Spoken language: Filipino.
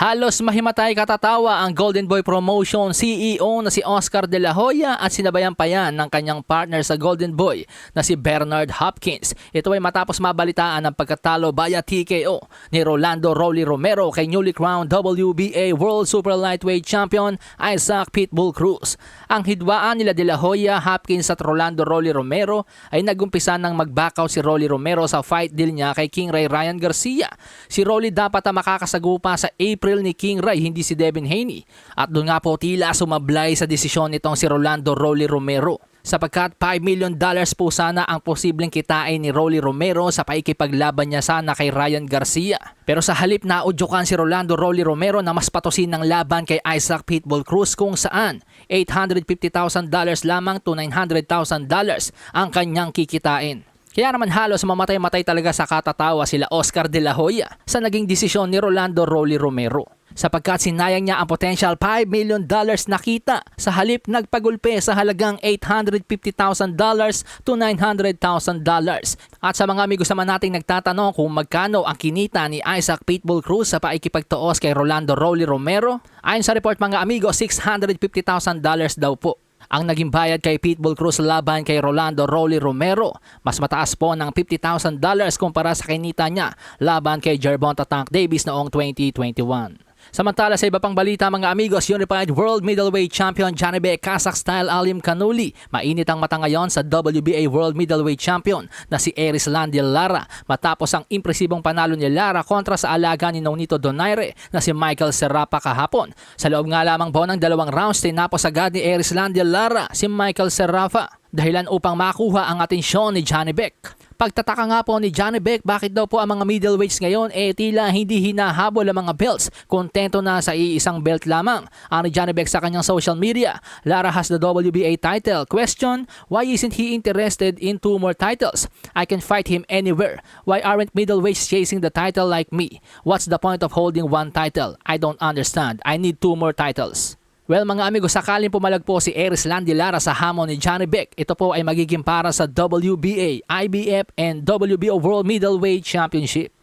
Halos mahimatay katatawa ang Golden Boy Promotion CEO na si Oscar De La Hoya at sinabayan pa yan ng kanyang partner sa Golden Boy na si Bernard Hopkins. Ito ay matapos mabalitaan ang pagkatalo via TKO ni Rolando Rolly Romero kay newly crowned WBA World Super Lightweight Champion Isaac Pitbull Cruz. Ang hidwaan nila De La Hoya, Hopkins at Rolando Rolly Romero ay nagumpisa ng magbakaw si Rolly Romero sa fight deal niya kay King Ray Ryan Garcia. Si Rolly dapat ang makakasagupa sa April ni King Ray, hindi si Devin Haney. At doon nga po tila sumablay sa desisyon nitong si Rolando Rolly Romero sapagkat 5 million dollars po sana ang posibleng kitain ni Rolly Romero sa paikipaglaban niya sana kay Ryan Garcia. Pero sa halip na udyukan si Rolando Rolly Romero na mas patusin ng laban kay Isaac Pitbull Cruz kung saan $850,000 lamang to $900,000 ang kanyang kikitain. Kaya naman halos mamatay-matay talaga sa katatawa sila Oscar De La Hoya sa naging desisyon ni Rolando Rolly Romero. Sapagkat sinayang niya ang potential 5 million dollars na kita sa halip nagpagulpe sa halagang $850,000 to $900,000. At sa mga amigos naman nating nagtatanong kung magkano ang kinita ni Isaac Pitbull Cruz sa paikipagtuos kay Rolando Rolly Romero, ayon sa report mga amigo, $650,000 daw po ang naging bayad kay Pitbull Cruz laban kay Rolando Rolly Romero. Mas mataas po ng $50,000 kumpara sa kinita niya laban kay Gervonta Tank Davis noong 2021. Samantala sa iba pang balita mga amigos, Unified World Middleweight Champion Janibe Kazakh-style Alim Kanuli. Mainit ang mata ngayon sa WBA World Middleweight Champion na si Eris Landiel Lara matapos ang impresibong panalo ni Lara kontra sa alaga ni Nonito Donaire na si Michael Serrapa kahapon. Sa loob nga lamang po ng dalawang rounds, tinapos agad ni Eris Landiel Lara si Michael Serrapa dahilan upang makuha ang atensyon ni Johnny Beck. Pagtataka nga po ni Johnny Beck bakit daw po ang mga middleweights ngayon eh tila hindi hinahabol ang mga belts. Kontento na sa iisang belt lamang. Ang ni Johnny Beck sa kanyang social media, Lara has the WBA title. Question, why isn't he interested in two more titles? I can fight him anywhere. Why aren't middleweights chasing the title like me? What's the point of holding one title? I don't understand. I need two more titles. Well mga amigo, sakaling pumalag po si Eris Landy Lara sa hamon ni Johnny Beck, ito po ay magiging para sa WBA, IBF, and WBO World Middleweight Championship.